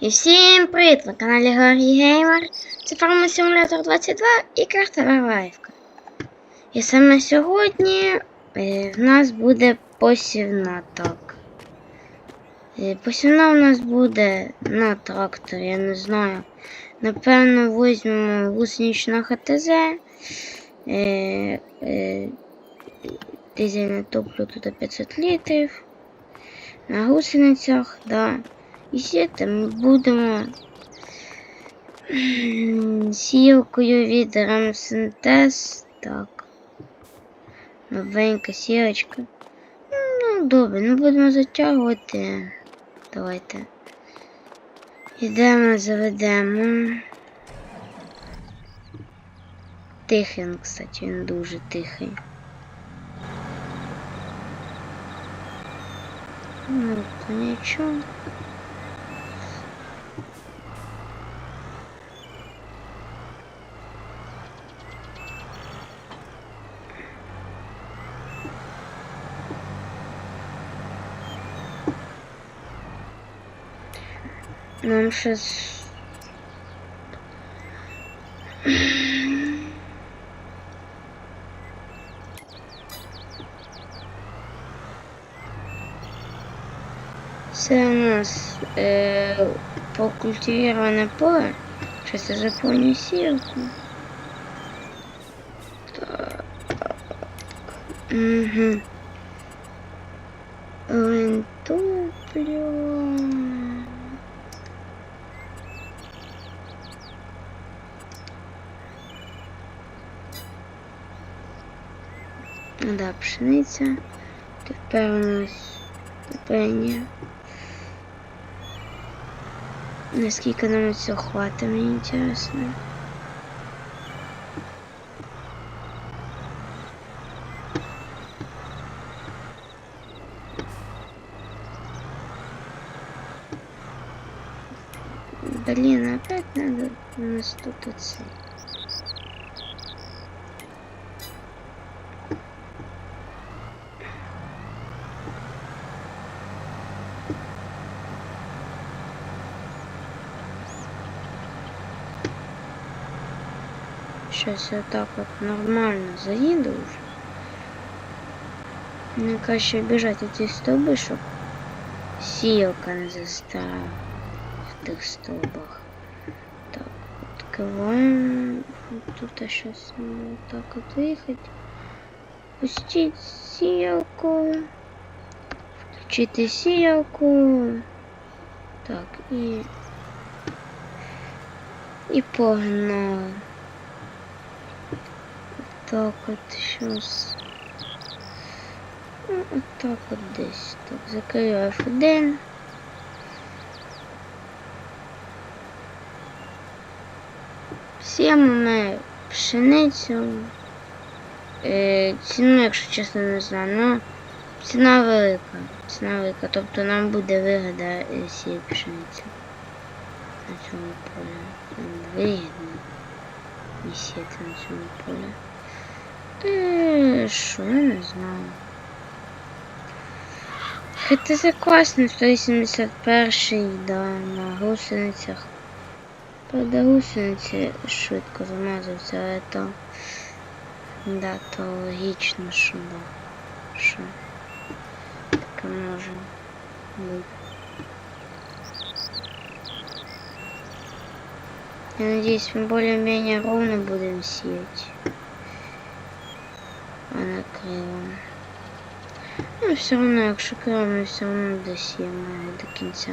І всім привіт! На каналі Георгій Геймер. Це Farming Simulator 22 і карта Варваївка. І саме сьогодні е, в нас буде посівна так. Е, посівна у нас буде на трактор, я не знаю. Напевно, візьмемо гусенична ХТЗ. Е, е, дизельне топливо тут 500 літрів. На гусеницях, да. І сіти ми будемо сілкою від Рамсинтез. Так. Новенька сілочка. Ну, добре, ну будемо затягувати. Давайте. Йдемо, заведемо. Тихий, він, кстати, він дуже тихий. Ну, то нічого. Нам сейчас... Це у нас е, покультивироване поле. Сейчас я заполню силку. Так. Угу. Да, пшениця. Тепер у нас пепення. Наскільки нам цього хватить, мені інтересно. Блин, опять надо у нас тут оцей. Сейчас я так вот нормально заеду уже. Мне кажется, бежать эти столбы, чтоб силка не застряла в тих столбах. Так, открываем. Вот тут сейчас вот так вот выехать. Пустить силку. Включить силку. Так, и... И погнали. Так от щось. Ну, так от десь. Так, закрию F1. Сіємо ми пшеницю. Е, ціну, якщо чесно, не знаю, ну ціна велика. Ціна велика, тобто нам буде вигода е, сіяти пшеницю. На цьому полі. Нам Вигідно. І сіяти на цьому полі. Що, я не знаю. Хоча це класно, 181 да, на гусеницях. Правда, гусениці швидко замазуються, але то... Да, то логічно, що да. Що таке може бути. Я надеюсь, мы более-менее ровно будем сеять. А. Ну, все равно, якщо криво, ми все равно досіємо до кінця.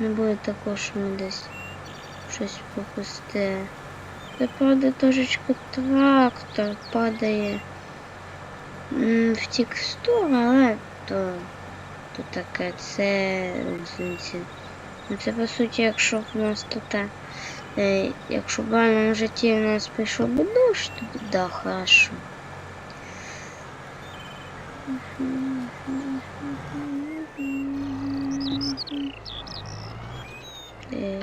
Не буде такого, що ми десь щось пропусти. Це правда трошечки трактор падає в текстуру, але то, то таке це. Ну це по суті, якщо б у нас тут якщо б в реальному житті у нас прийшов би дощ, то да, хорошо. Е,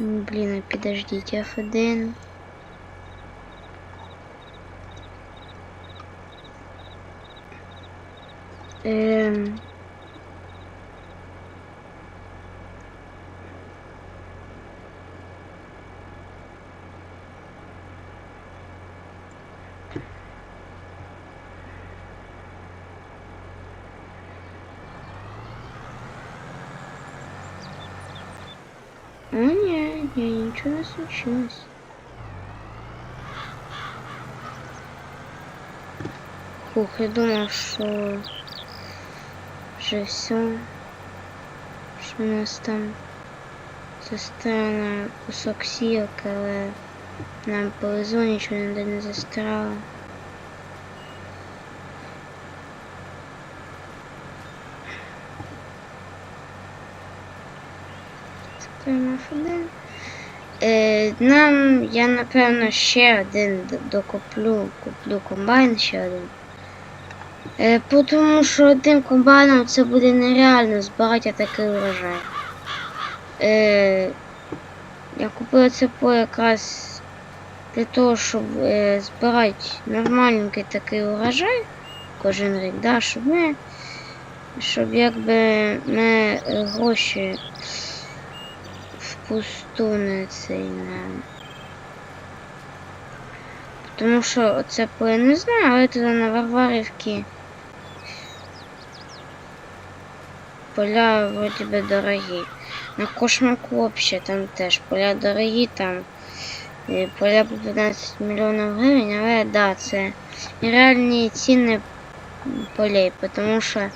Блин, а подождите, F1. Эм... А, не, не, ничего не случилось. Фух, я думав, що вже все. Що у нас там застряла кусок сілки, але нам повезло, нічого ніде не застряло. Закриємо F1. Е, нам я напевно ще один докуплю, куплю комбайн ще один. Е, тому що одним комбайном це буде нереально збирати такий урожай. Е, я купила це по якраз для того, щоб е, збирати нормальненький такий урожай кожен рік, да, щоб ми, щоб якби ми гроші впусту не цей не. Тому що оце по не знаю, але туди на Варварівці поля вроді би дорогі. На Кошмаку вообще там теж поля дорогі, там поля по 15 мільйонів гривень, але да, це нереальні ціни полей, тому що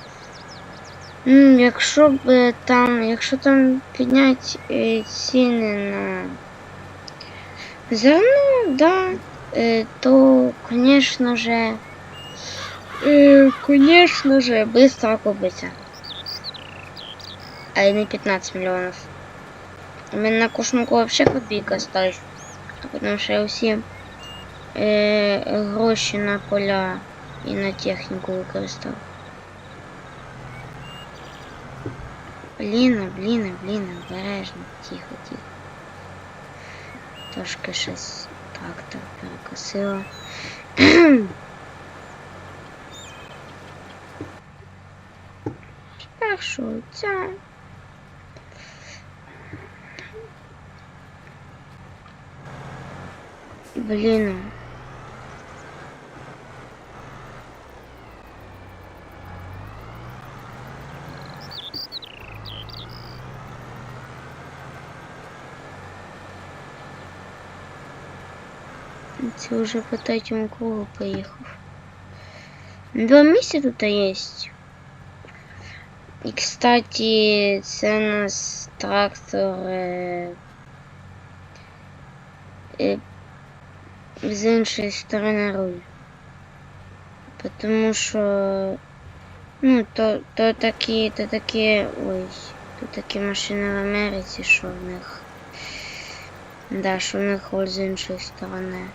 Ну, якщо б там, якщо там підняти е, ціни на зерно, да, то, конечно же, е, конечно же, быстро окупиться. А не 15 миллионов. У меня на кошмаку вообще копейка осталась. Потому що я всі е, гроші на поля і на техніку використав. Блін, блін, блін, обережно, тихо, тихо. Трошки щось трактор перекосило. Спершу ця. Блін. Це вже по третьому кругу поїхав. Два місця тут є. І, кстати, це нас трактор е, е, з іншої сторони руль. Потому що ну, то, то такі, то такі, ой, то такі машини в Америці, що в них. Да, що в них руль з іншої сторони.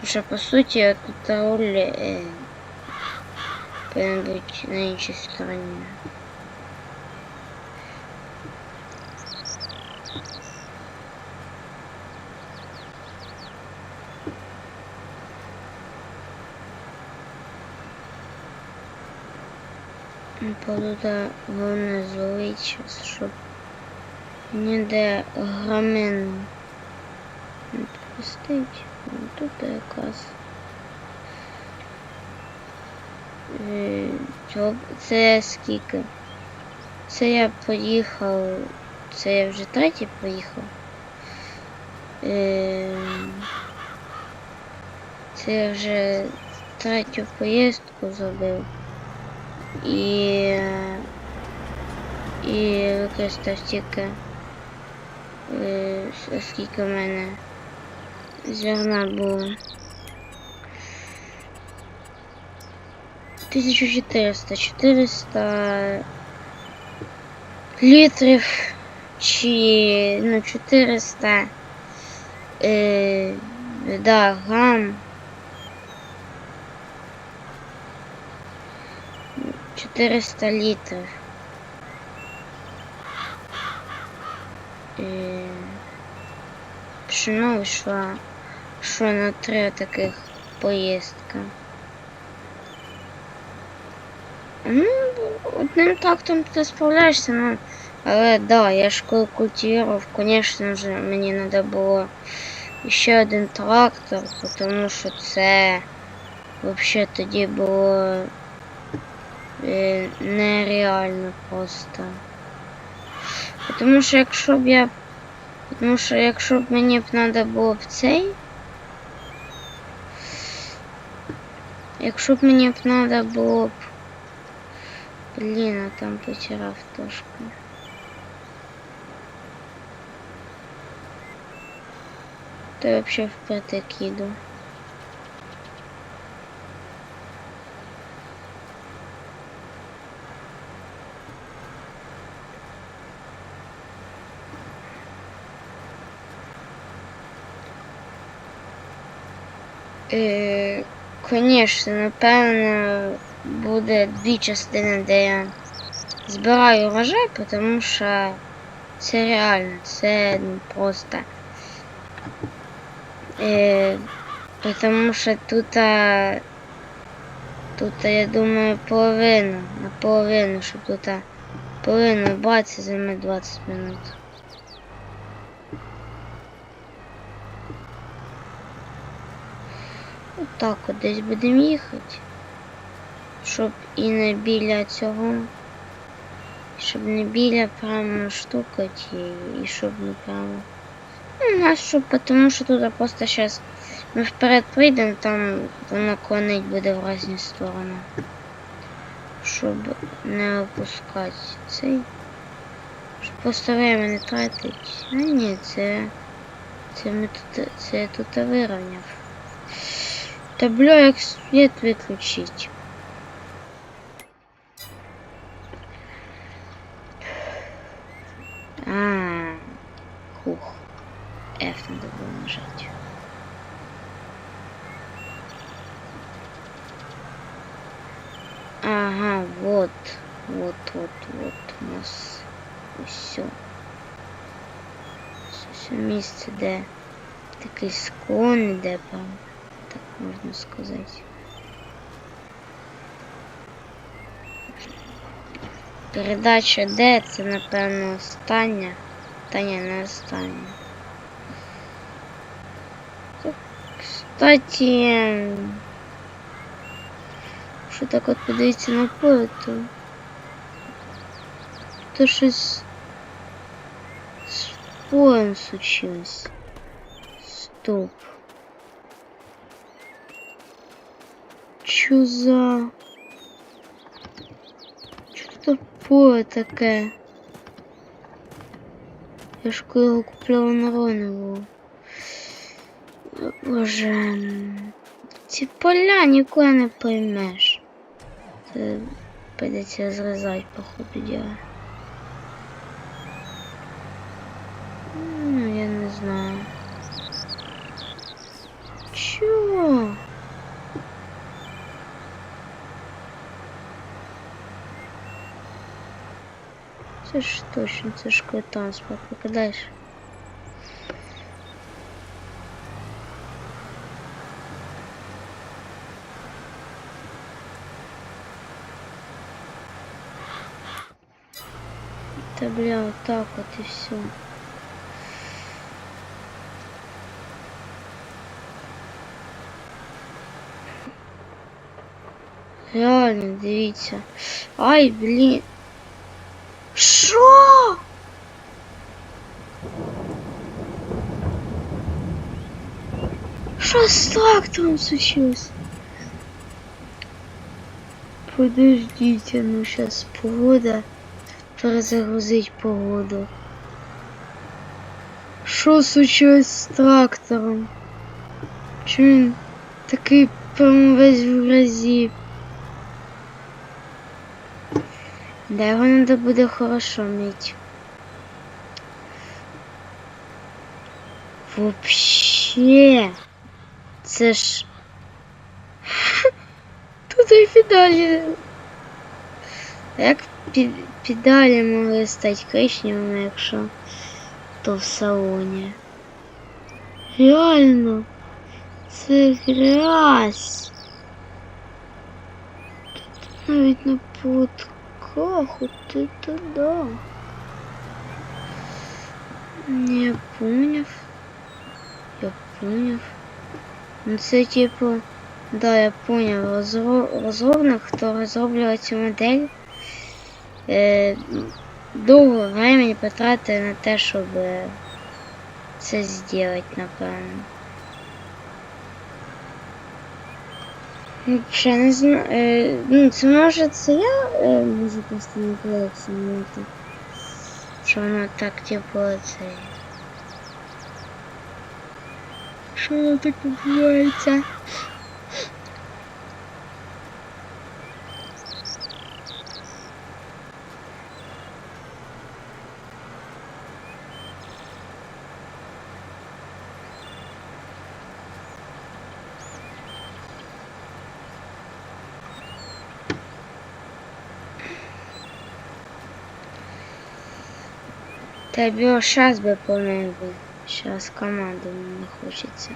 Тому що по суті тут руль е, повинен бути на іншій стороні. Буду да головне зловити зараз, щоб ніде громин не пропустить. Тут якраз. Е, Це скільки? Це я поїхав. Це я вже третій поїхав. Е, Це я вже третю поїздку зробив. І, і використав тільки е, скільки в мене зерна було. 1400, 400 літрів чи ну 400 е, да, грам 400 літрів. Е, пшено йшла, що на три таких поїздка. Ну, одним тактом ти справляєшся, ну, але да, я ж коли культивував, звісно ж, мені треба було ще один трактор, тому що це взагалі тоді було е, нереально просто. Тому що якщо б я. Тому що якщо б мені б треба було б цей. Якщо б мені б треба було б. Блін, а там потеряв трошки. То я вообще впритик їду. Е, Конечно, напевно, буде дві частини, де я збираю урожай, тому що це реально, це не просто. Е, тому що тут, тут, я думаю, половину, наполовину, щоб тут а, половину бачити займе 20 минут. Отак от десь будемо їхати. Щоб і не біля цього. Щоб не біля прямо штукати і, щоб не прямо. Ну, нас щоб, тому що тут просто зараз ми вперед прийдемо, там воно клонить буде в різні сторони. Щоб не опускати цей. Щоб просто время не тратить. А ні, це. Це ми тут. Це я тут вирівняв. Та бля, як світ виключить. А, хух. F надо было нажать. Ага, вот, вот, вот, вот у нас все. Все місце, де такий склон іде, прям, так можна сказати. Передача Д це, напевно, остання. Та ні, не остання. Кстати, що так от подивіться на поле, то, то щось з полем случилось. Стоп. Чё за... Что поле таке? Я ж коли його на Ронову. Боже. Ці поля ніколи не поймеш. Це прийдеться зрізати, по ходу діла. Ну, я не знаю. Це ж точно, це ж транспорт, покидаєш. Да бля, вот так вот и все. Реально, дивіться. Ай, блін. Що? Що з трактором случилось? Подождите, ну сейчас погода. Перезагрузить погоду. Що случилось з трактором? Чому він такий прямо весь в грязі? Да його надо буде хорошо мить. Вообще. Це ж. Тут і педалі. Як під, могли стати коричневими, якщо то в салоні. Реально. Це грязь. Тут навіть на поводках от это да. Не поняв. Я поняв. Ну це типу. Да, я поняв. Розро- Розробник, хто розроблював цю модель. Е, довго времени потратив на те, щоб е, це зробити, напевно. Ще не знаю. Е, ну, це може це я е, можу просто не подивитися на. Що воно так, типу, це. Що воно так відбувається? Тебе сейчас бы повинен був. Сейчас команду не хочеться.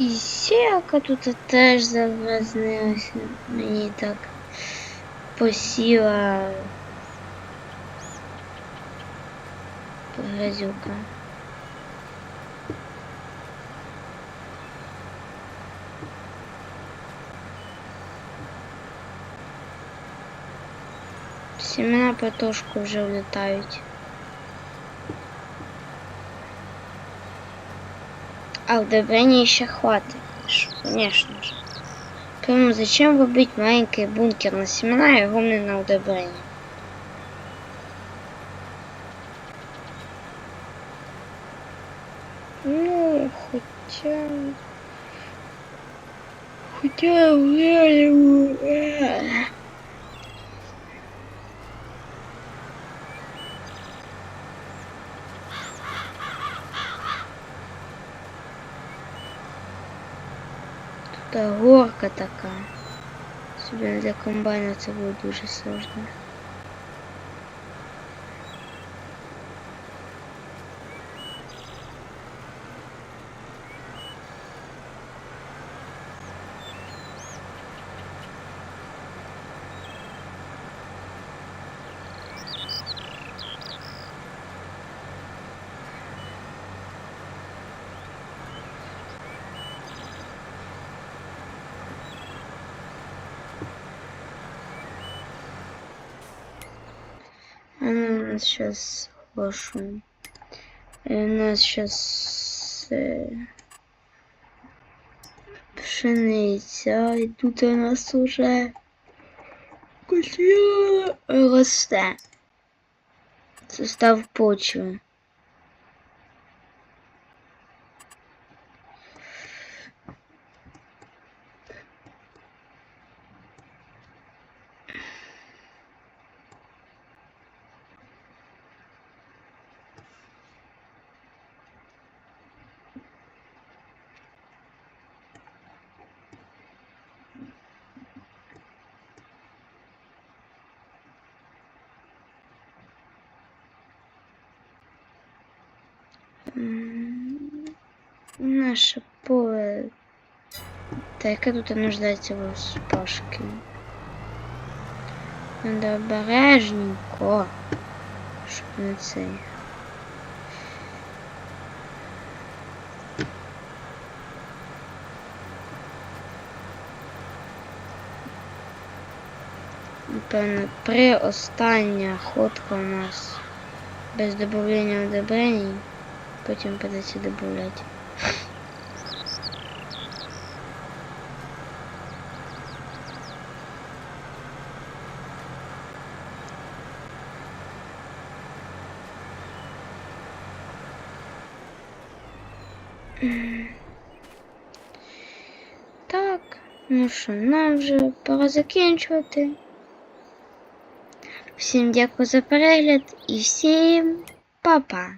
І сіяка тут теж завразнилася. Мені так посіла грязюка. Семена потошку вже влітають. А удобрений еще хватит, Ш- конечно же. Поэтому зачем выбить маленький бункер на семена и огромный на удобрение? Ну, хотя... Хотя реально... Та горка така. Собі для комбайна це буде дуже сложно. А у нас сейчас лошадь. У нас сейчас пшениця. І тут у нас уже культура росте. Состав почви. Наше поле. Та яке тут нуждається в спашки? Надо обережненько, щоб не цей. Напевно, при остання ходка у нас без добавлення удобрений потім придеться додати. Так, ну що, нам вже пора закінчувати. Всім дякую за перегляд і всім па-па!